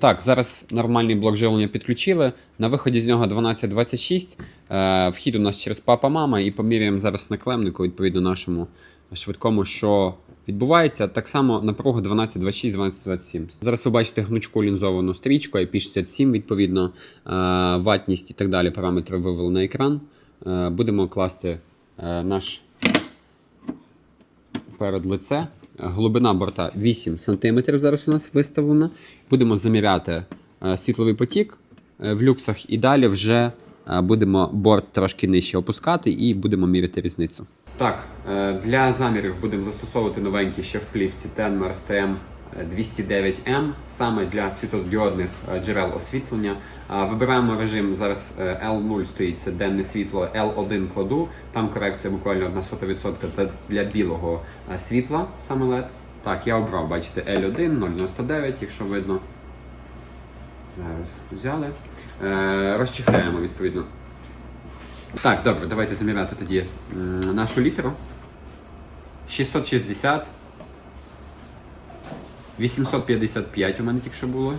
Так, зараз нормальний блок живлення підключили. На виході з нього 12.26. Е, вхід у нас через папа-мама, і поміряємо зараз на клемнику, відповідно нашому швидкому, що відбувається. Так само напруга 12.26, 12.27. Зараз ви бачите гнучку лінзовану стрічку IP67, відповідно, е, ватність і так далі. Параметри вивели на екран. Е, будемо класти наш перед лице. Глибина борта 8 см зараз у нас виставлена. Будемо заміряти е, світловий потік е, в люксах і далі вже е, будемо борт трошки нижче опускати і будемо міряти різницю. Так, для замірів будемо застосовувати новенькі ще в плівці Tenmar STM 209M, саме для світлодіодних е, джерел освітлення. Вибираємо режим зараз е, L0 стоїть, це денне світло, L1 кладу, там корекція буквально 1 сота відсотка це для білого е, світла, саме LED. Так, я обрав, бачите, L1, 0,99, якщо видно. Зараз взяли. Розчехляємо відповідно. Так, добре, давайте заміряти тоді нашу літеру. 660. 855 у мене тільки що було.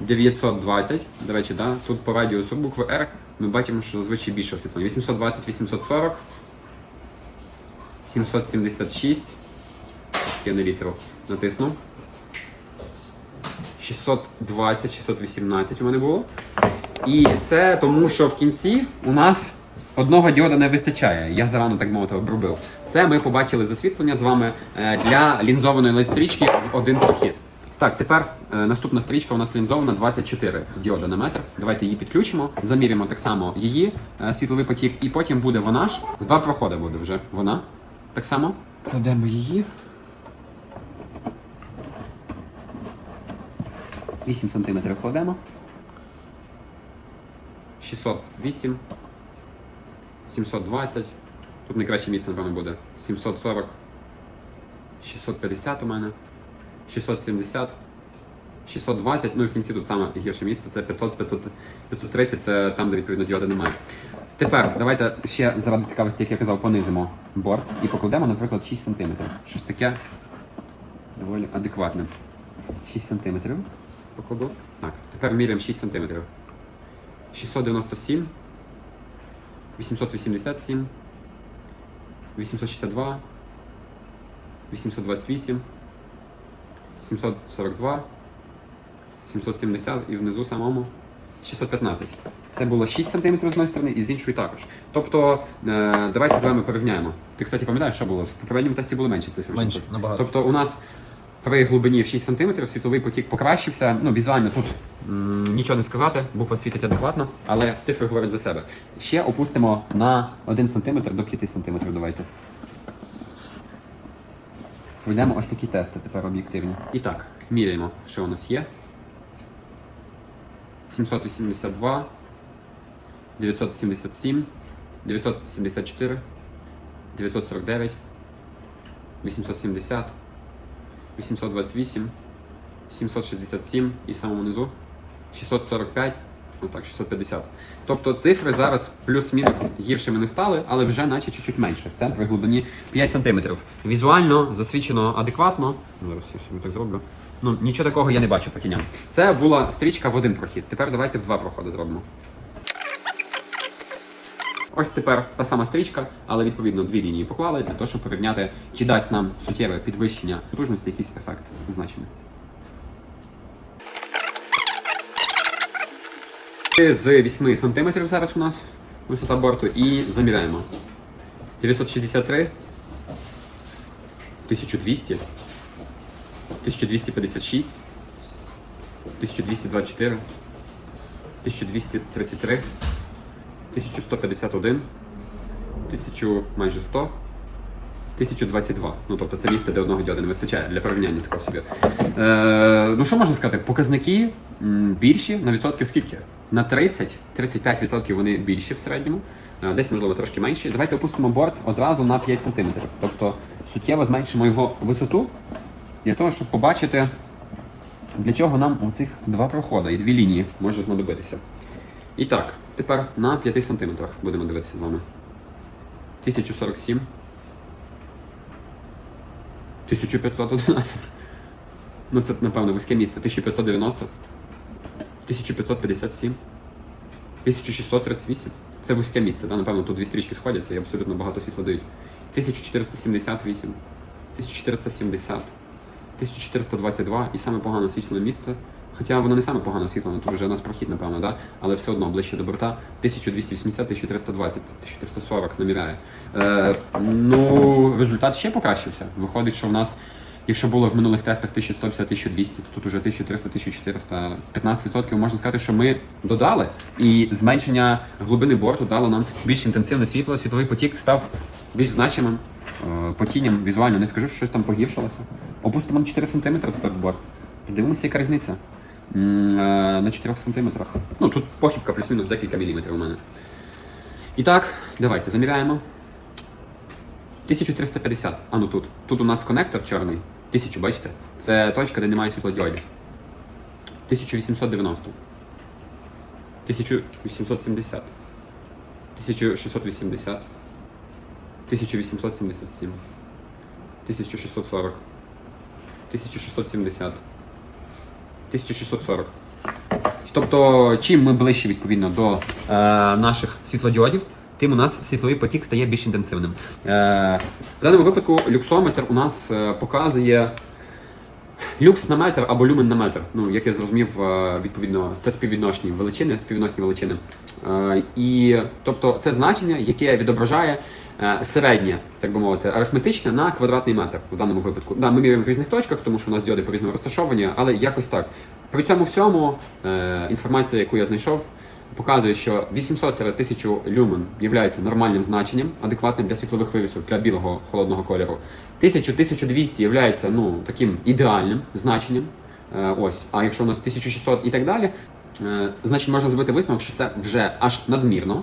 920. До речі, да, тут по радіусу букви R ми бачимо, що зазвичай більше освітлення. 820, 840. 776. Я на літеру натисну. 620, 618 у мене було. І це тому, що в кінці у нас одного діода не вистачає. Я зарано так мовити обробив. Це ми побачили засвітлення з вами е, для лінзованої LED-стрічки в один прохід. Так, тепер е, наступна стрічка у нас лінзована 24 діода на метр. Давайте її підключимо, заміряємо так само її е, світловий потік, і потім буде вона ж. Два проходи буде вже вона. Так само. Кладемо її. 8 см кладемо. 608, 720. Тут найкраще місце, напевно, буде. 740, 650 у мене, 670, 620, ну і в кінці тут саме гірше місце, це 500, 500, 530, це там, де відповідно діоди немає. Тепер давайте ще заради цікавості, як я казав, понизимо борт і покладемо, наприклад, 6 см. Щось таке доволі адекватне. 6 см покладу. Так, тепер міряємо 6 см. 697, 887, 862, 828, 742, 770 і внизу самому 615. Це було 6 см з однієї сторони і з іншої також. Тобто, е, давайте з вами порівняємо. Ти, кстати, пам'ятаєш, що було? В попередньому тесті були менші цифри. Менші, набагато. Тобто у нас при глибині в 6 см світловий потік покращився. Ну, візуально тут нічого не сказати, буква світить адекватно, але цифри говорять за себе. Ще опустимо на 1 см до 5 см. Давайте. Пройдемо ось такі тести тепер об'єктивні. І так, міряємо, що у нас є. 782, 977, 974, 949, 870, 828, 767 і самому низу 645, ну так, 650. Тобто цифри зараз плюс-мінус гіршими не стали, але вже наче чуть-чуть менше. Це при глибині 5 см. Візуально засвідчено адекватно. Ну, Зараз я собі так зроблю. Ну, нічого такого я не бачу по тіням. Це була стрічка в один прохід. Тепер давайте в два проходи зробимо. Ось тепер та сама стрічка, але відповідно дві лінії поклали для того, щоб порівняти, чи дасть нам суттєве підвищення потужності якийсь ефект значення. З 8 см зараз у нас висота борту і заміряємо. 963, 1200, 1256, 1224, 1233. 1151, 1000 майже 100, 1022. Ну тобто це місце, де одного діода не вистачає для порівняння такого собі. Е, ну що можна сказати? Показники більші на відсотків скільки? На 30-35% вони більші в середньому, Е, десь можливо трошки менші. Давайте опустимо борт одразу на 5 см. Тобто суттєво зменшимо його висоту для того, щоб побачити, для чого нам оцих два проходи і дві лінії може знадобитися. І так, тепер на 5 см будемо дивитися з вами. 1047. 1511. Ну це, напевно, вузьке місце. 1590, 1557, 1638. Це вузьке місце, да? напевно, тут дві стрічки сходяться і абсолютно багато світла дають. 1478, 1470, 1422 і саме погано освітлене місце. Хоча воно не саме погано освітлене, тут вже у нас прохід, напевно, да? але все одно ближче до борта 1280, 1320, 1340 наміряє. Е, ну, результат ще покращився. Виходить, що в нас, якщо було в минулих тестах 1150-1200, то тут уже 1300-1400, 15% можна сказати, що ми додали. І зменшення глибини борту дало нам більш інтенсивне світло, світловий потік став більш значимим. Е, Потінням візуально не скажу, що щось там погіршилося. Опустимо на 4 см тепер борт. Подивимося, яка різниця. Е, На 4 см. Ну, тут похибка плюс-мінус декілька міліметрів у мене. І так, давайте заміряємо. 1350. А ну тут. Тут у нас коннектор чорний. 1000, бачите? Це точка, де немає світлодіодів. 1890. 1870. 1680. 1877. 1640. 1670. 1640. Тобто, чим ми ближче відповідно до е, наших світлодіодів, тим у нас світловий потік стає більш інтенсивним. Е, в даному випадку люксометр у нас е, показує люкс на метр або люмен на метр. Ну, як я зрозумів, е, відповідно, це співвідношені величини, співвідносні величини. Е, і тобто це значення, яке відображає середнє, так би мовити, арифметичне на квадратний метр в даному випадку. Да, ми міряємо в різних точках, тому що у нас діоди по-різному розташовані, але якось так. При цьому всьому е, інформація, яку я знайшов, показує, що 800-1000 люмен є нормальним значенням, адекватним для світлових вивісок для білого холодного кольору. 1000-1200 є ну, таким ідеальним значенням. Е, ось. А якщо у нас 1600 і так далі, е, значить можна зробити висновок, що це вже аж надмірно.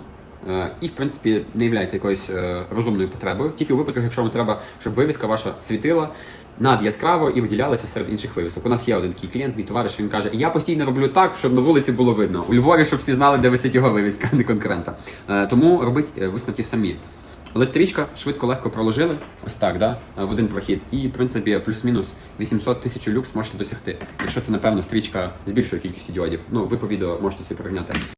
Е, І, в принципі, не є якоюсь е, розумною потребою. Тільки у випадках, якщо вам треба, щоб вивіска ваша світила над яскраво і виділялася серед інших вивісок. У нас є один такий клієнт, мій товариш, він каже: Я постійно роблю так, щоб на вулиці було видно. У Львові, щоб всі знали, де висить його вивіска, не конкурента. Е, Тому робіть е, висновки самі. Але стрічка швидко легко проложили, ось так, да, в один прохід. І, в принципі, плюс-мінус 800 тисяч люкс можете досягти. Якщо це, напевно, стрічка з більшою кількістю діодів. Ну, ви по відео можете собі порівняти.